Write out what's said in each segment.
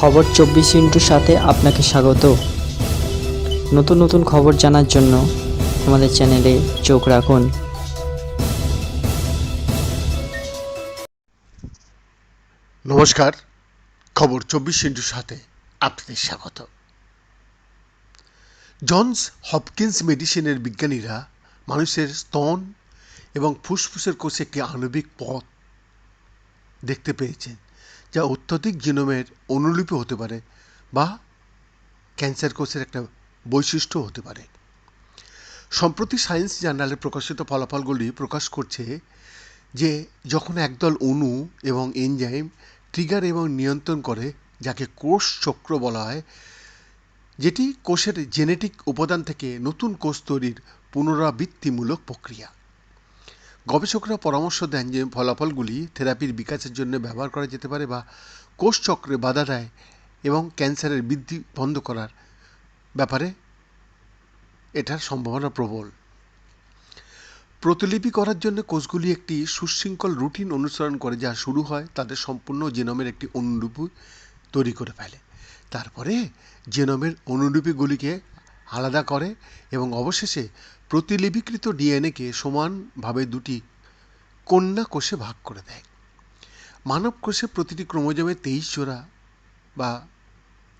খবর চব্বিশ ইন্টুর সাথে আপনাকে স্বাগত। নতুন নতুন খবর জানার জন্য আমাদের চ্যানেলে চোখ রাখুন। নমস্কার, খবর চব্বিশ ইন্টুর সাথে আপনাদের স্বাগত। জনস হপকিন্স মেডিসিনের বিজ্ঞানীরা মানুষের স্তন এবং ফুসফুসের কোষে একটি আণবিক পথ দেখতে পেয়েছেন। যা অত্যধিক জিনোমের অনুলিপি হতে পারে বা ক্যান্সার কোষের একটা বৈশিষ্ট্য হতে পারে। সম্প্রতি সায়েন্স জার্নালে প্রকাশিত ফলাফলগুলি প্রকাশ করছে যে যখন একদল অণু এবং এনজাইম ট্রিগার এবং নিয়ন্ত্রণ করে, যাকে কোষ চক্র বলা হয়, যেটি কোষের জেনেটিক উপাদান থেকে নতুন কোষ তৈরির পুনরাবৃত্তিমূলক প্রক্রিয়া। গবেষকরা পরামর্শ দেন যে ফলাফলগুলি থেরাপির বিকাশের জন্য ব্যবহার করা যেতে পারে বা কোষচক্রে বাধা দেয় এবং ক্যান্সারের বৃদ্ধি বন্ধ করার ব্যাপারে এটার সম্ভাবনা প্রবল। প্রতিলিপি করার জন্য কোষগুলি একটি সুশৃঙ্খল রুটিন অনুসরণ করে যা শুরু হয় তাদের সম্পূর্ণ জেনমের একটি অনুলিপি তৈরি করে ফেলে। তারপরে জেনমের অনুলিপিগুলিকে আলাদা করে এবং অবশেষে প্রতিলিপিকৃত ডিএনএকে সমানভাবে দুটি কন্যা কোষে ভাগ করে দেয়। মানব কোষে প্রতিটি ক্রোমোজোমে তেইশ জোড়া বা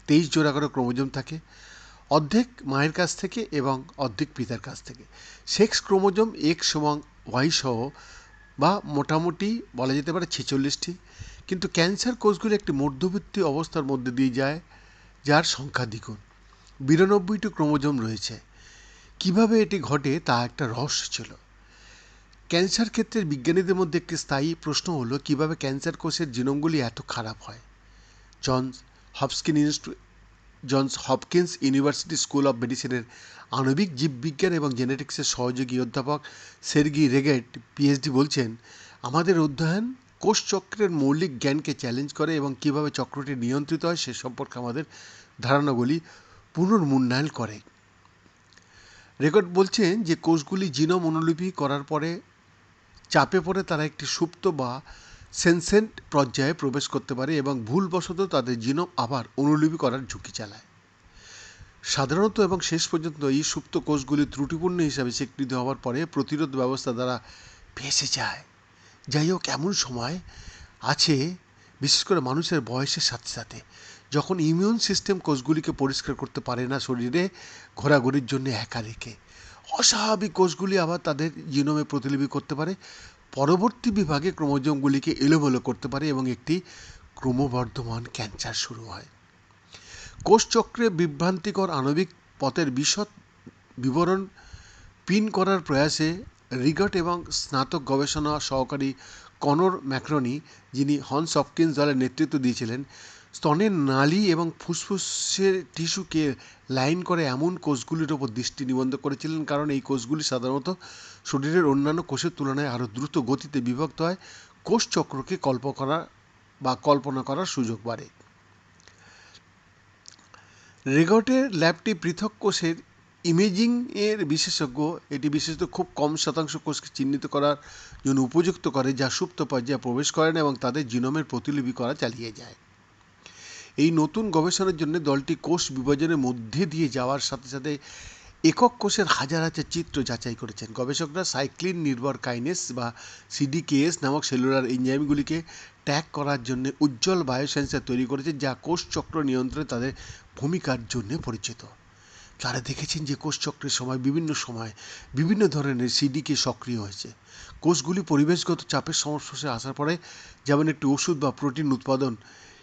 তেইশ জোড়া করে ক্রোমোজোম থাকে, অর্ধেক মায়ের কাছ থেকে এবং অর্ধেক পিতার কাছ থেকে। সেক্স ক্রোমোজোম এক্স এবং ওয়াই সহ বা মোটামুটি বলা যেতে পারে ছেচল্লিশটি। কিন্তু ক্যান্সার কোষগুলি একটি মধ্যবর্তী অবস্থার মধ্যে দিয়ে যায়, যার সংখ্যা দ্বিগুণ। বিরানব্বইটি ক্রোমোজোম রয়েছে। কীভাবে এটি ঘটে তা একটা রহস্য ছিল। ক্যান্সার ক্ষেত্রের বিজ্ঞানীদের মধ্যে একটি স্থায়ী প্রশ্ন হলো, কীভাবে ক্যান্সার কোষের জিনোমগুলি এত খারাপ হয়? Johns institute Johns Hopkins university school of মেডিসিনের আণবিক জীববিজ্ঞান এবং জেনেটিক্সের সহযোগী অধ্যাপক সের্গি রেগেট পিএইচডি বলছেন, আমাদের অধ্যয়ন কোষ চক্রের মৌলিক জ্ঞানকে চ্যালেঞ্জ করে এবং কীভাবে চক্রটি নিয়ন্ত্রিত হয় সে সম্পর্কে আমাদের ধারণাগুলি পুনর্মূল্যায়ন করে। রেকর্ড বলছেন যে কোষগুলি জিনোম অনুলিপি করার পরে চাপে পড়ে তারা একটি সুপ্ত বা সেনসেন্ট পর্যায়ে প্রবেশ করতে পারে এবং ভুলবশত তাদের জিনোম আবার অনুলিপি করার ঝুঁকি চালায়। সাধারণত এবং শেষ পর্যন্ত এই সুপ্ত কোষগুলি ত্রুটিপূর্ণ হিসাবে স্বীকৃত হওয়ার পরে প্রতিরোধ ব্যবস্থা দ্বারা ভেসে যায়। যাই হোক, এমন সময় আছে, বিশেষ করে মানুষের বয়সের সাথে সাথে। যখন ইমিউন সিস্টেম কোষগুলিকে পরিষ্কার করতে পারে না শরীরে, ঘোরাঘুরির জন্য একা রেখে। অস্বাভাবিক কোষগুলি আবার তাদের জিনোমে প্রতিলিপি করতে পারে। পরবর্তী বিভাগে ক্রোমোজোমগুলিকে এলোমেলো করতে পারে এবং একটি ক্রমবর্ধমান ক্যান্সার শুরু হয়। কোষচক্রে বিভ্রান্তিকর আণবিক পথের বিশদ বিবরণ পিন করার প্রয়াসে রিগট এবং স্নাতক গবেষণা সহকারী কনর ম্যাক্রনি, যিনি হনস হপকিন্স দলের নেতৃত্ব দিয়েছিলেন স্তনের নালী এবং ফুসফুসের টিস্যুকে লাইন করে এমন কোষগুলির ওপর দৃষ্টি নিবন্ধ করেছিলেন, কারণ এই কোষগুলি সাধারণত শরীরের অন্যান্য কোষের তুলনায় আরও দ্রুত গতিতে বিভক্ত হয়। কোষ চক্রকে কল্প করা বা কল্পনা করার সুযোগ বাড়ে। রেগটের ল্যাবটি পৃথক কোষের ইমেজিং এর বিশেষজ্ঞ। এটি বিশেষত খুব কম শতাংশ কোষকে চিহ্নিত করার জন্য উপযুক্ত করে, যা সুপ্ত পর্যায়ে প্রবেশ করে না এবং তাদের জিনোমের প্রতিলিপি করা চালিয়ে যায়। এই নতুন গবেষণার জন্য দলটি কোষ বিভাজনের মধ্যে দিয়ে যাওয়ার সাথে সাথে একক কোষের হাজার হাজার চিত্র যাচাই করেছেন। গবেষকরা সাইক্লিন নির্ভর কাইনেস বা সিডিকেএস নামক সেলুলার এনজাইমগুলিকে ট্যাগ করার জন্য উজ্জ্বল বায়োসেন্সার তৈরি করেছে, যা কোষ চক্র নিয়ন্ত্রণে তাদের ভূমিকার জন্য পরিচিত। তারা দেখেছেন যে কোষচক্রের সময় বিভিন্ন সময় বিভিন্ন ধরনের সিডিকে সক্রিয় হয়েছে। কোষগুলি পরিবেশগত চাপের সংস্পর্শে আসার পরে যেমন একটি ওষুধ বা প্রোটিন উৎপাদন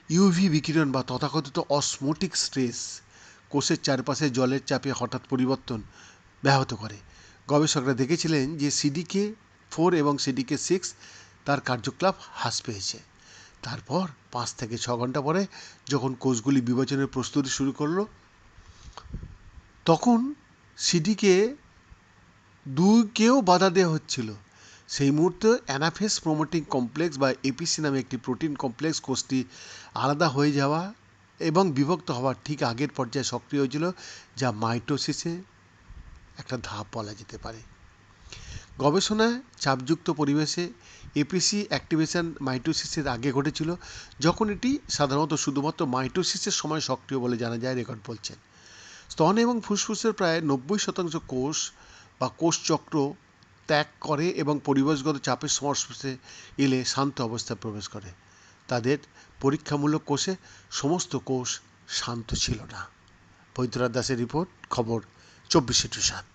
ইউভি বিকিরণ বা তথাকথিত অসমোটিক স্ট্রেস কোষের চারপাশে জলের চাপে হঠাৎ পরিবর্তন ব্যাহত করে। গবেষকরা দেখেছিলেন যে সিডিকে ফোর এবং সিডিকে সিক্স তার কার্যকলাপ হ্রাস পেয়েছে। তারপর পাঁচ থেকে ছ ঘণ্টা পরে যখন কোষগুলি বিভাজনের প্রস্তুতি শুরু করল, তখন সিডিকে দুইকেও বাধা দেওয়া হচ্ছিল। সেই মুহূর্তে অ্যানাফেস প্রোমোটিং কমপ্লেক্স বা এপিসি নামে একটি প্রোটিন কমপ্লেক্স কোষটি আলাদা হয়ে যাওয়া এবং বিভক্ত হওয়ার ঠিক আগের পর্যায়ে সক্রিয় হয়েছিল, যা মাইটোসিসে একটা ধাপ বলা যেতে পারে। গবেষণায় চাপযুক্ত পরিবেশে এপিসি অ্যাক্টিভেশন মাইটোসিসের আগে ঘটেছিল, যখন এটি সাধারণত শুধুমাত্র মাইটোসিসের সময় সক্রিয় বলে জানা যায়, রেকর্ড বলছেন। স্তন এবং ফুসফুসের প্রায় নব্বই শতাংশ কোষ বা কোষচক্র ত্যাগ করে এবং পরিবেশগত চাপের সংস্পর্শে এলে শান্ত অবস্থায় প্রবেশ করে। তাদের পরীক্ষামূলক কোষে সমস্ত কোষ শান্ত ছিল না। বৈদ্যনাথ দাসের রিপোর্ট, খবর, চব্বিশে টু সাত